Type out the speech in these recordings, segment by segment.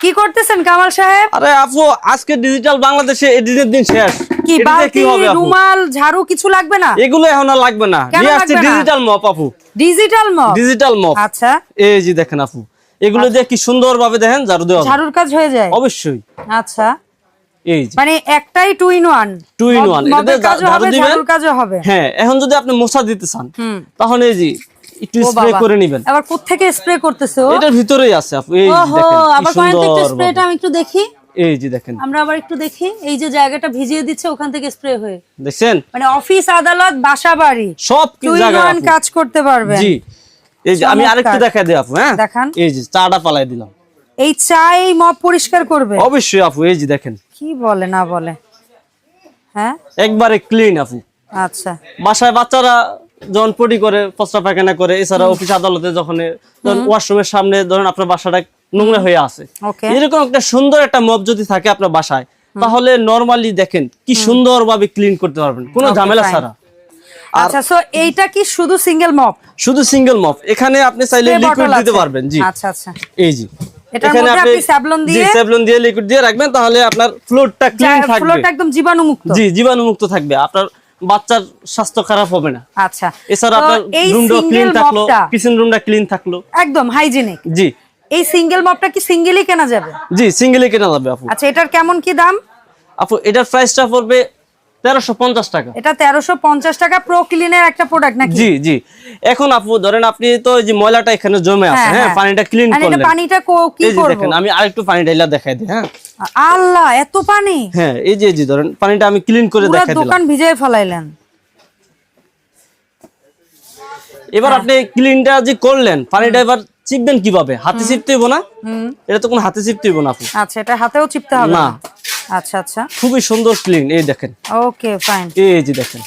কি করতেছেন কামাল সাহেব? আরে আপু আজকে ডিজিটাল বাংলাদেশে এডিটের দিন শেষ। কি বালতি রুমাল ঝাড়ু কিছু লাগবে না? এগুলো এখন আর লাগবে না। নিয়ে আসছি? ডিজিটাল মপ আপু। ডিজিটাল মপ ডিজিটাল মপ আচ্ছা। এই যে দেখেন আপু এগুলো দিয়ে কি সুন্দর ভাবে দেখেন? ঝাড়ু দেওয়া ঝাড়ুর কাজ হয়ে যায়? অবশ্যই। আচ্ছা। এই মানে একটাই টু ইন ওয়ান এটা দিয়ে ঝাড়ু হবে দিবেন। কাজও হবে। হ্যাঁ এখন যদি আপনি মশা দিতে চান। তাহলে এই যে একটু স্প্রে করে নেবেন। আবার স্প্রে করতেছে? এটার ভিতরেই আছে আপু এই দেখেন আবার স্প্রেটা আমি একটু দেখি। এই যে দেখেন। আমরা আবার একটু দেখি। এই যে জায়গাটা ভিজিয়ে দিচ্ছে ওখান থেকে স্প্রে হয়ে। দেখছেন? মানে অফিস আদালত বাসা বাড়ি সব জায়গায় কাজ করতে পারবেন। জি। এই যে আমি আরেকটু দেখাই দিই আপু হ্যাঁ? দেখান। এই যে চাটা পালাই দিলাম। এই চা এই মপ পরিষ্কার করবে। অবশ্যই আপু এই যে দেখেন। কি বলে না বলে? হ্যাঁ? একবারে ক্লিন আপু। আচ্ছা। বাসায় বাচ্চারা যখন পটি করে পচরা পায়খানা করে এছাড়া অফিস আদালতে যখন ওয়াশরুমের সামনে ধরেন আপনার বাসাটা নোংরা হয়ে আছে। এরকম একটা সুন্দর একটা মপ যদি থাকে আপনার বাসায় তাহলে নরমালি দেখেন কি সুন্দর ভাবে ক্লিন করতে পারবেন কোনো ঝামেলা ছাড়া। আচ্ছা সো এইটা কি শুধু সিঙ্গেল মপ শুধু সিঙ্গেল মপ এখানে আপনি চাইলে লিকুইড দিতে পারবেন জি। আচ্ছা আচ্ছা। এই জি। আপনি স্যাভলন দিয়ে- স্যাভলন দিয়ে লিকুইড দিয়ে রাখবেন তাহলে আপনার ফ্লোরটা ক্লিন থাকবে। ফ্লোরটা একদম জীবাণুমুক্ত। জি জীবাণুমুক্ত থাকবে। আপনার বাচ্চার স্বাস্থ্য খারাপ হবে না। আচ্ছা। এছাড়া আপনার রুমটা ক্লিন থাকল কিচেন রুমটা ক্লিন থাকল। একদম হাইজিনিক জি। এই সিঙ্গেল মপটা কি সিঙ্গেলই কেনা যাবে? জি সিঙ্গেলই কেনা যাবে আপু। আচ্ছা এটার কেমন কি দাম? আপু এটার প্রাইসটা পড়বে তেরোশো পঞ্চাশ টাকা। এটা তেরোশো পঞ্চাশ টাকা প্রো ক্লিনের একটা প্রোডাক্ট নাকি? জি জি। এখন আপু ধরেন আপনি তো এই যে ময়লাটা এখানে জমে আছে হ্যাঁ, হ্যাঁ হ্যাঁ। পানিটা ক্লিন এটা করলেন। পানিটা কি করব? দেখেন আমি আরেকটু পানি ডাইলা দেখাই দিই হ্যাঁ। আল্লাহ এত পানি? হ্যাঁ এই যে যে ধরেন পানিটা আমি ক্লিন করে দেখাই দিলাম। দোকান ভিজিয়ে ফেলাইলেন। এবার আপনি ক্লিনটা যে করলেন পানিটা এবার চিপবেন কীভাবে? হাতে চিপতে হইব না? এটা তো কোনো হাতে চিপতে হইব না আপু। আচ্ছা এটা হাতেও চিপতে হবে না। আচ্ছা আচ্ছা। খুবই সুন্দর ক্লিন এই দেখেন। ওকে ফাইন এই যে দেখেন।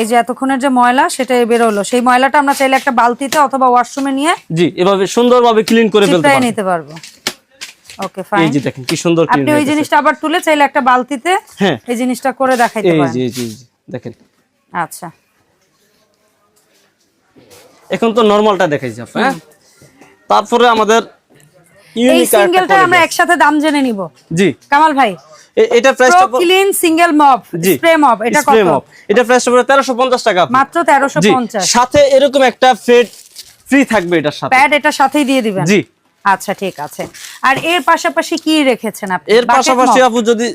এই যে এতক্ষণের যে ময়লা সেটা বেরোলো। সেই ময়লাটা আমরা চাইলে একটা বালতিতে অথবা ওয়াশরুমে নিয়ে জি এভাবে সুন্দরভাবে ক্লিন করে ফেলতে পারেন নিতে পারব। ওকে ফাইন এই যে দেখেন কি সুন্দর ক্লিন আপনি ওই জিনিসটা আবার তুলে চাইলে একটা বালতিতে হ্যাঁ। এই জিনিসটা করে দেখাইতে পারেন। এই যে এই যে, দেখেন। আচ্ছা। এখন তো নরমালটা দেখাইছি আপু হ্যাঁ? তারপরে আমাদের এই সিঙ্গেলটা আমরা একসাথে দাম জেনে নিব। জি। কামাল ভাই এটা প্রো প্রাইসটা clean single mop spray mop এটা কত? মপ এটা প্রাইসটা পড়বে 1350 টাকা মাত্র তেরোশো জি। পঞ্চাশ। সাথে এরকম একটা ফেড ফ্রি থাকবে এটার সাথে। প্যাড এটার সাথেই দিয়ে দিবেন। জি। আচ্ছা ঠিক আছে। আর এর পাশাপাশি কি রেখেছেন আপনি? এর পাশাপাশি আপু যদি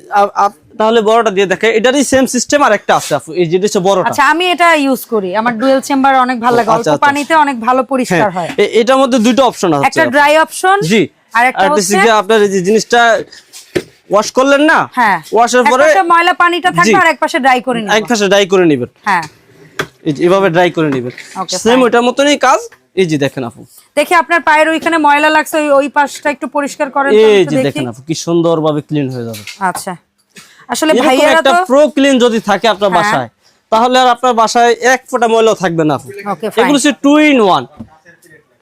তাহলে বড়টা দিয়ে দেখে। এটারই সেম সিস্টেম আর একটা আছে আপু। এই যেটা হচ্ছে বড়টা। আচ্ছা আমি এটা ইউজ করি। আমার ডুয়েল চেম্বার অনেক ভালো লাগে। অল্প আচ্ছা, আচ্ছা। পানিতে অনেক ভালো পরিষ্কার হ্যাঁ। হয়। এটার মধ্যে দুটো অপশন আছে একটা ড্রাই অপশন জি। আর একটা একটা হচ্ছে হচ্ছে আপনার এই জিনিসটা ওয়াশ করলেন না হ্যাঁ। ওয়াশের পরে ময়লা পানিটা থাকবে। আর একপাশে ড্রাই করে নিব এক পাশে ড্রাই করে নেবেন। হ্যাঁ। এভাবে ড্রাই করে নেবেন। Okay, সেম ওইটার মতনই কাজ। এই যে দেখেন আপু। দেখি আপনার পায়ের ওইখানে ময়লা লাগছে ওই পাশটা একটু পরিষ্কার করেন এই যে দেখেন আপু কি সুন্দর ভাবে ক্লিন হয়ে যাবে। আচ্ছা। আসলে ভাইয়ারা একটা প্রো ক্লিন যদি থাকে আপনার হ্যাঁ। বাসায় তাহলে আর আপনার বাসায় এক ফোঁটা ময়লা থাকবে না আপু। এগুলো হচ্ছে টু ইন ওয়ান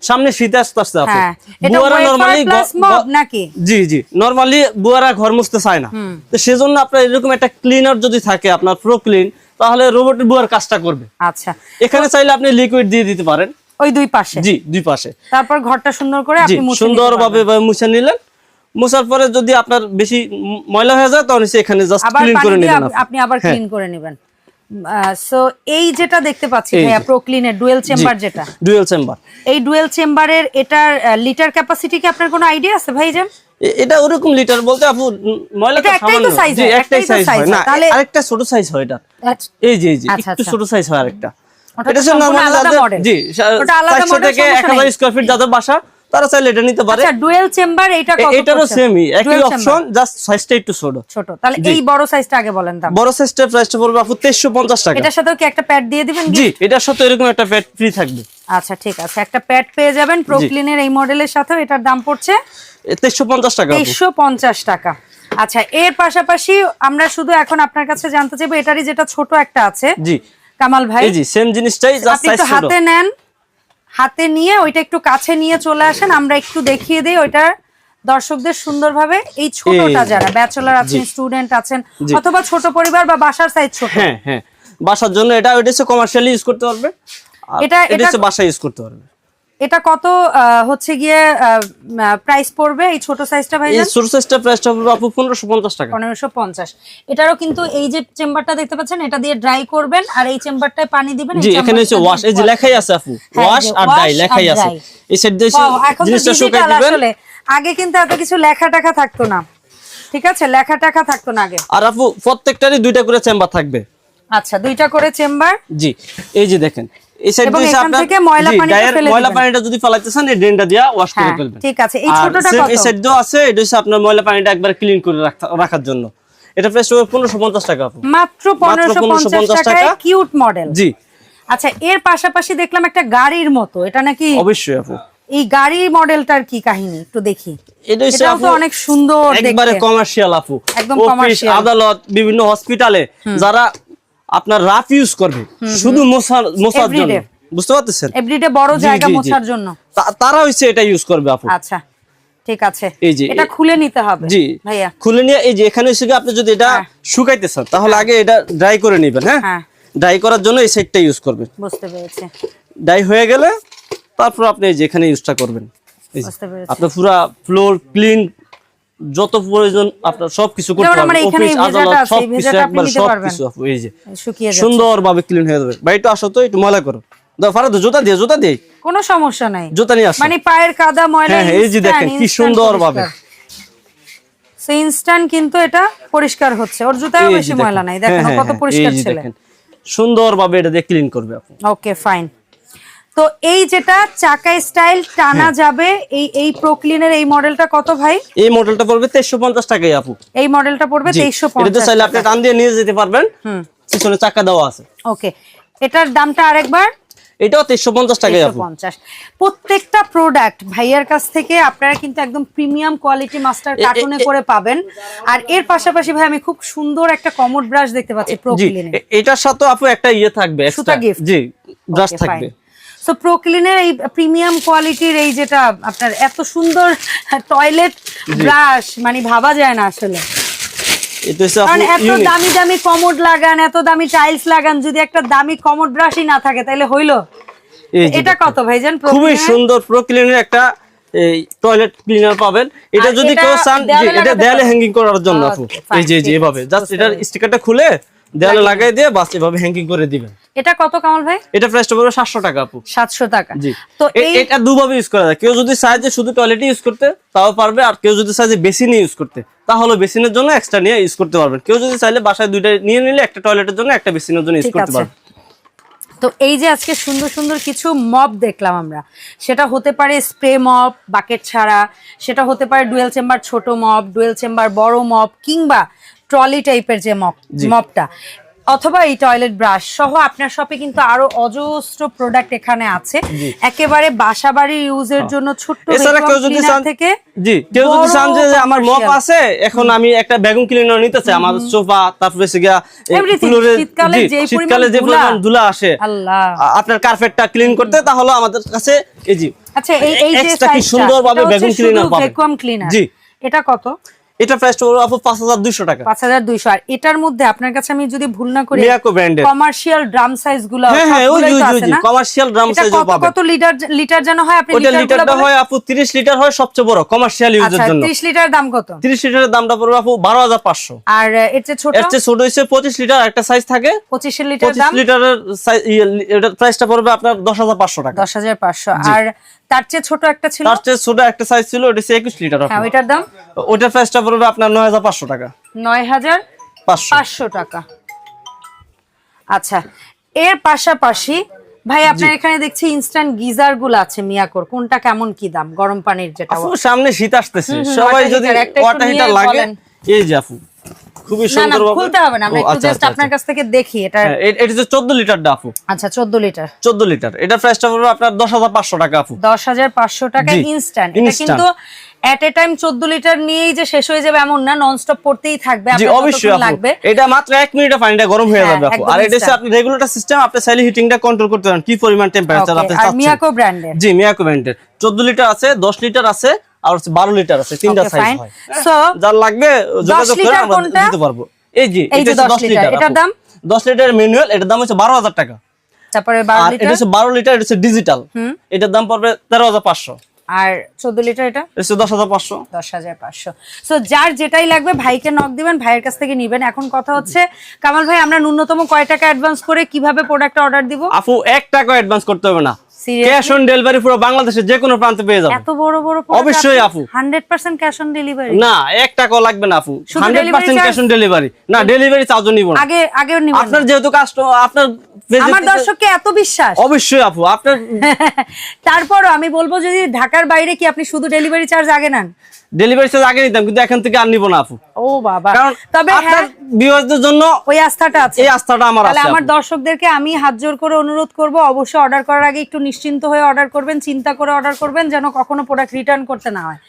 সামনে শীত আসতে আসতে আপু হ্যাঁ বুয়ারা ওয়েফার নরমালি নাকি? জি জি নরমালি বুয়ারা ঘর মুছতে চায় না। তো সেজন্য আপনার এরকম একটা ক্লিনার যদি থাকে আপনার প্রো ক্লিন তাহলে রোবটের বুয়ার কাজটা করবে। আচ্ছা। এখানে চাইলে আপনি লিকুইড দিয়ে দিতে পারেন। ওই দুই পাশে? জি দুই পাশে। তারপর ঘরটা সুন্দর করে আপনি মুছে সুন্দরভাবে মুছে নিলেন। মুছার পরে যদি আপনার বেশি ময়লা হয়ে যায় তখন এখানে জাস্ট ক্লিন করে দিয়ে নেবেন আপনি। আবার হ্যাঁ। ক্লিন করে নেবেন। সো এই যেটা দেখতে পাচ্ছি ভাইয়া প্রোক্লিনের ডুয়েল চেম্বার যেটা। ডুয়েল চেম্বার এই ডুয়েল চেম্বারের এটার লিটার ক্যাপাসিটি কি আপনার কোনো আইডিয়া আছে ভাইজান? এটা ওরকম লিটার বলতে আপু ময়লা তো সামান্য। জি একটাই সাইজ হয়। না তাহলে- আরেকটা ছোট সাইজ হয় এটা। এই যে এই যে আচ্ছা, একটু আচ্ছা। ছোট সাইজ হয় আরেকটা। এটা নরমাল জি ওটা আলাদা 400 model, থেকে 1000 স্কয়ার ফিট যাদের বাসা তারা চাইলে এটা নিতে পারে। আচ্ছা ডুয়েল চেম্বার এটা কত এটারও সেমই একই অপশন জাস্ট সাইজটা একটু ছোট। ছোট। তাহলে এই বড় সাইজটা আগে বলেন দাম বড় প্রাইসটা পড়বে আপু 2350 টাকা। এটার সাথেও কি একটা প্যাড দিয়ে দিবেন জি এটার সাথে এরকম একটা প্যাড ফ্রি থাকবে। আচ্ছা ঠিক আছে। একটা প্যাড পেয়ে যাবেন প্রোক্লিনের এই মডেলের সাথেও এটার দাম পড়ছে তেইশশো পঞ্চাশ টাকা আপু। তেইশশো পঞ্চাশ টাকা। আচ্ছা এর পাশাপাশি আমরা শুধু এখন আপনার কাছে জানতে চাইব এটারই যেটা ছোট একটা আছে। জি। কামাল ভাই। জি সেম জিনিসটাই জাস্ট সাইজ ছোট। হাতে নেন। হাতে নিয়ে ওইটা একটু কাছে নিয়ে চলে আসেন আমরা একটু দেখিয়ে দিই ওইটা দর্শকদের সুন্দরভাবে। এই ছোটটা যারা ব্যাচেলর আছেন স্টুডেন্ট আছেন অথবা ছোট পরিবার বা বাসার সাইজ ছোট। হ্যাঁ হ্যাঁ। বাসার জন্য এটা ওইটা কমার্শিয়ালি ইউজ করতে পারবে। এটা- এটা বাসায় ইউজ করতে পারবে। এটা কত হচ্ছে গিয়ে প্রাইস পড়বে? এই ছোট সাইজটা ভাই এই ছোট সাইজটা প্রাইসটা পড়বে আপু পনেরোশো পঞ্চাশ টাকা। পনেরোশো পঞ্চাশ। এটারও কিন্তু এই যে চেম্বারটা দেখতে পাচ্ছেন এটা দিয়ে ড্রাই করবেন আর এই চেম্বারটায় পানি দিবেন জি এখানে হচ্ছে ওয়াশ এই যে লেখাই আছে আপু হ্যাঁ, ওয়াশ আর wash ডাই লেখাই আছে। এই সাইড দিয়ে জিনিসটা শুকাই দিবেন। আসলে। আগে কিন্তু এত কিছু লেখা টাকা থাকতো না। ঠিক আছে? লেখা টাকা থাকতো না আগে। আর আপু প্রত্যেকটারই দুইটা করে চেম্বার থাকবে। আচ্ছা দুইটা করে চেম্বার জি এই যে দেখেন এই সাইড দিয়ে আপনার থেকে ময়লা পানিটা ডায়ের ফেলে ময়লা পানিটা যদি ফেলাইতে চান এই ড্রেনটা দিয়া ওয়াশ করে হ্যাঁ, ফেলবেন। ঠিক আছে। এই ছোটটা কত? এই সাইড দিয়েও আছে এটা হচ্ছে আপনার ময়লা পানিটা একবার ক্লিন করে রাখার জন্য। এটা প্রাইস হবে পনেরোশো পঞ্চাশ টাকা মাত্র 1550 টাকা। কিউট মডেল জি। আচ্ছা এর পাশাপাশি দেখলাম একটা গাড়ির মতো। এটা নাকি অবশ্যই আপু। এই গাড়ি মডেলটার কি কাহিনী? একটু দেখি। এটা এটাও তো অনেক সুন্দর একবারে কমার্শিয়াল আপু। একদম আদালত বিভিন্ন হসপিটালে যারা আপনার রাফ ইউজ করবে। শুধু মোছার মোছার জন্য। বুঝতে পারতেছেন? এভরিডে বড় জায়গা। মোছার জন্য। তারা হচ্ছে এটা ইউজ করবে আপু। আচ্ছা ঠিক আছে। এই যে, এটা খুলে নিতে হবে জি। ভাইয়া। খুলে নিয়ে এই যে এখানে এসে আপনি যদি এটা হ্যাঁ। শুকাইতে চান তাহলে আগে এটা ড্রাই করে নেবেন হ্যাঁ? হ্যাঁ। ড্রাই করার জন্য এই সাইডটা ইউজ করবেন। বুঝতে পেরেছি। ড্রাই হয়ে গেলে তারপর আপনি এই যে এখানে ইউজটা করবেন। আপনার পুরা ফ্লোর ক্লিন যত প্রয়োজন আপনার সবকিছু করতে যেমন আমার পারবেন অফিস আদালত সবকিছু একবার সবকিছু এই যে সুন্দরভাবে ক্লিন হয়ে যাবে। একটু আসো তো একটু ময়লা করো। ফারাদ জুতা দিয়ে জুতা দিয়ে। কোনো সমস্যা নাই। জুতা নিয়ে আসো। মানে পায়ের কাদা ময়লা হ্যাঁ, হ্যাঁ, এই যে দেখেন, কি সুন্দরভাবে। সে ইনস্ট্যান্ট কিন্তু এটা পরিষ্কার হচ্ছে। ওর জুতায় বেশি ময়লা নাই। দেখেন হ্যাঁ, কত পরিষ্কার এই যে সুন্দরভাবে এটা দিয়ে ক্লিন করবে ওকে ফাইন তো এই যেটা চাকা স্টাইল টানা হ্যাঁ। যাবে এই এই প্রোক্লিনের এই মডেলটা কত ভাই? এই মডেলটা পড়বে তেইশশো পঞ্চাশ টাকাই আপু। এই মডেলটা পড়বে জি, তেইশশো এটাতে পঞ্চাশ চাইলে আপনি টান দিয়ে নিয়ে যেতে পারবেন। পিছনে চাকা দেওয়া আছে। ওকে। এটার দামটা আরেকবার? এটাও তেইশশো পঞ্চাশ টাকাই আপু। পঞ্চাশ। প্রত্যেকটা প্রোডাক্ট ভাইয়ার কাছ থেকে আপনারা কিন্তু একদম প্রিমিয়াম কোয়ালিটি মাস্টার কার্টুনে করে পাবেন। আর এর পাশাপাশি ভাই আমি খুব সুন্দর একটা কমোড ব্রাশ দেখতে পাচ্ছি প্রোক্লিনে এটার সাথে আপু একটা ইয়ে থাকবে সুতা gift? জি ব্রাশ থাকবে। সো প্রোক্লিনের এই প্রিমিয়াম কোয়ালিটির এই যেটা আপনার এত সুন্দর টয়লেট ব্রাশ মানে ভাবা যায় না আসলে। এটা কারণ এত দামি দামি কমোড লাগান এত দামি টাইলস লাগান যদি একটা দামি কমোড ব্রাশই না থাকে তাহলে হইল? এটা কত ভাইজান খুবই Proclean-এর? সুন্দর প্রোক্লিনের একটা এই টয়লেট ক্লিনার পাবেন। এটা যদি কেউ চান দেয়ালে এটা দেয়ালে হ্যাঙ্গিং করার জন্য আপু। এই যে এই যে ঠিক এভাবে। জাস্ট এটার স্টিকারটা খুলে দেয়ালে লাগাই দিয়ে বাস এভাবে হ্যাঙ্গিং করে দিবেন। এটা কত কামাল ভাই? এটা প্রাইসটা পড়বে সাতশো টাকা আপু। সাতশো টাকা। জি। তো এটা দুভাবে ইউজ করা যায়। কেউ যদি চায় যে শুধু টয়লেটে ইউজ করতে তাও পারবে আর কেউ যদি চায় যে বেসিনে ইউজ করতে তাহলে বেসিনের জন্য এক্সট্রা নিয়ে ইউজ করতে পারবেন। কেউ যদি চাইলে বাসায় দুইটা নিয়ে নিলে একটা টয়লেটের জন্য একটা বেসিনের জন্য ইউজ করতে। পারবেন। তো এই যে আজকে সুন্দর সুন্দর কিছু মপ দেখলাম আমরা। সেটা হতে পারে স্প্রে মপ বাকেট ছাড়া। সেটা হতে পারে ডুয়েল চেম্বার ছোট মপ ডুয়েল চেম্বার বড় মপ কিংবা ট্রলি টাইপের যে মপ মপটা অথবা এই টয়লেট ব্রাশ সহ আপনার শপে কিন্তু আরও অজস্র প্রোডাক্ট এখানে আছে। একেবারে বাসা বাড়ির ইউজের জন্য ছোট্ট এছাড়া কেউ যদি চান থেকে জি কেউ যদি চান যে আমার মপ আছে এখন আমি একটা ব্যাগুম ক্লিনার নিতে চাই আমার সোফা তারপরে গিয়া শীতকালে যে পরিমাণ ধুলা আসে আপনার কার্পেটটা ক্লিন করতে তাহলে আমাদের কাছে এই জি আচ্ছা এই এই যে সুন্দরভাবে cleaner পাবেন। ক্লিনার জি। এটা কত? এটা প্রাইসটা পড়বে আপু পাঁচ হাজার দুইশো টাকা। পাঁচ হাজার দুইশো। আর এটার মধ্যে আপনার কাছে আমি যদি ভুল না করি মিয়াকো ব্র্যান্ডের কমার্শিয়াল ড্রাম সাইজগুলো হ্যাঁ হ্যাঁ ওই না? কমার্শিয়াল ড্রাম এটা সাইজও পাবেন। কত লিটার লিটার যেন হয় আপনি লিটার লিটারটা হয় আপু 30 লিটার হয় সবচেয়ে বড় কমার্শিয়াল ইউজের আচ্ছা 30 লিটার দাম কত? 30 লিটারের দামটা পড়বে আপু 12500 আর এর চেয়ে ছোট? এর চেয়ে ছোট হইছে 25 লিটার একটা সাইজ থাকে। 25 লিটার দাম? 25 লিটারের সাইজ এটার প্রাইসটা পড়বে আপনার 10500 টাকা। দশ হাজার পাঁচশো। আর তার চেয়ে ছোট একটা ছিল? তার চেয়ে ছোট একটা সাইজ ছিল ওটা 21 লিটার হ্যাঁ আপু ওইটার দাম? ওটার প্রাইসটা পড়বে আপনার 9500 টাকা। নয় হাজার পাঁচশো। টাকা। আচ্ছা এর পাশাপাশি ভাই আপনার এখানে দেখছি ইনস্ট্যান্ট গিজারগুলো আছে মিয়াকোর কোনটা কেমন কি দাম? গরম পানির যেটা সামনে শীত আসতেছে। সবাই যদি ওয়াটার হিটার লাগে এই যে আপু খুবই সুন্দর খুলতে হবে না আমরা একটু জাস্ট আপনার কাছ থেকে দেখি এটা এটা হচ্ছে 14 লিটার দা আপু আচ্ছা চোদ্দ লিটার। 14 লিটার। এটা প্রাইসটা পড়বে আপনার 10500 টাকা আপু দশ হাজার পাঁচশো টাকা ইনস্ট্যান্ট এটা কিন্তু এট এ টাইম চোদ্দ লিটার নিয়েই যে শেষ হয়ে যাবে এমন না নন স্টপ পড়তেই থাকবে আপনার অবশ্যই লাগবে। এটা মাত্র এক মিনিটে পানিটা গরম হয়ে হ্যাঁ, যাবে আপু। আর এটা আপনি রেগুলেটর সিস্টেম আপনি চাইলে হিটিংটা কন্ট্রোল করতে পারেন। কি পরিমাণ টেম্পারেচার আপনি আর চাচ্ছেন? মিয়াকো ব্র্যান্ডের জি মিয়াকো ব্র্যান্ডের 14 লিটার আছে 10 লিটার আছে আর হচ্ছে 12 লিটার আছে তিনটা সাইজ হয়। যার লাগবে যোগাযোগ করে আমরা দিতে পারব। এই এটা যে 10 লিটার, এটার দাম? 10 লিটার ম্যানুয়াল এটার দাম হচ্ছে 12000 টাকা। তারপরে এটা হচ্ছে বারো লিটার এটা হচ্ছে ডিজিটাল এটার দাম পড়বে তেরো হাজার পাঁচশো। আর চোদ্দ লিটার এটা? এটা হচ্ছে দশ হাজার পাঁচশো। দশ হাজার পাঁচশো। সো যার যেটাই লাগবে ভাইকে নক দিবেন ভাইয়ের কাছ থেকে নিবেন। এখন কথা হচ্ছে কামাল ভাই আমরা ন্যূনতম কয় টাকা অ্যাডভান্স করে কীভাবে প্রোডাক্ট অর্ডার দিব? আপু এক টাকা অ্যাডভান্স করতে হবে না? ক্যাশ অন ডেলিভারি পুরো বাংলাদেশে যে কোনো প্রান্তে পেয়ে যাবেন। এত বড় বড় অবশ্যই আপু। Hundred percent cash on delivery না এক টাকাও লাগবে না আপু। শুধু hundred delivery percent charge? Cash on delivery না ডেলিভারি চার্জও নিব না। আগে আগে নিব আপনার যেহেতু কাস্টমার আপনার আমার দর্শককে এত বিশ্বাস। অবশ্যই আপু আপনার তারপরও আমি বলব যদি ঢাকার বাইরে কি আপনি শুধু ডেলিভারি চার্জ আগে নেন? ডেলিভারি চার্জ আগে নিতাম কিন্তু এখান থেকে আর নিব না আপু। ও বাবা। কারণ তবে আপনার হ্যাঁ ভিউয়ারদের জন্য ওই আস্থাটা আছে। এই আস্থাটা আমার আছে আমার দর্শকদেরকে আমি হাত জোর করে অনুরোধ করব অবশ্যই অর্ডার করার আগে একটু নিশ্চিন্ত হয়ে অর্ডার করবেন, চিন্তা করে অর্ডার করবেন যেন কখনো প্রোডাক্ট রিটার্ন করতে না হয়।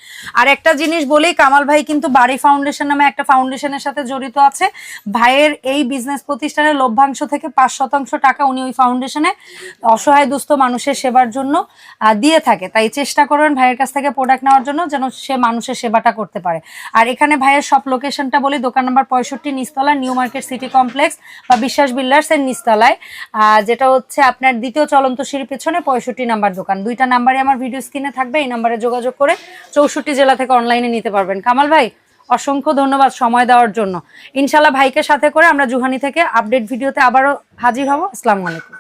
আর একটা জিনিস বলেই কামাল ভাই কিন্তু বাড়ি ফাউন্ডেশন নামে একটা ফাউন্ডেশনের সাথে জড়িত আছে। ভাইয়ের এই বিজনেস প্রতিষ্ঠানের লভ্যাংশ থেকে পাঁচ শতাংশ টাকা উনি ওই ফাউন্ডেশনে অসহায় দুস্থ মানুষের সেবার জন্য দিয়ে থাকে। তাই চেষ্টা করবেন ভাইয়ের কাছ থেকে প্রোডাক্ট নেওয়ার জন্য যেন সে মানুষের সেবাটা করতে পারে। আর এখানে ভাইয়ের সব লোকেশনটা বলি, দোকান নাম্বার পঁয়ষট্টি নিস্তলা নিউ মার্কেট সিটি কমপ্লেক্স বা বিশ্বাস বিল্ডার্স এর নিস্তলায় যেটা হচ্ছে আপনার দ্বিতীয় চলন্ত সিঁড়ির পেছনে পঁয়ষট্টি নাম্বার দোকান। দুইটা নাম্বারে আমার ভিডিও স্ক্রিনে থাকবে, এই নাম্বারে যোগাযোগ করে চৌষট্টি জেলা থেকে অনলাইনে নিতে পারবেন। কামাল ভাই, অসংখ্য ধন্যবাদ সময় দেওয়ার জন্য। ইনশাল্লাহ ভাইকে সাথে করে আমরা জুহানি থেকে আপডেট ভিডিওতে আবারও হাজির হব। আসসালামু আলাইকুম।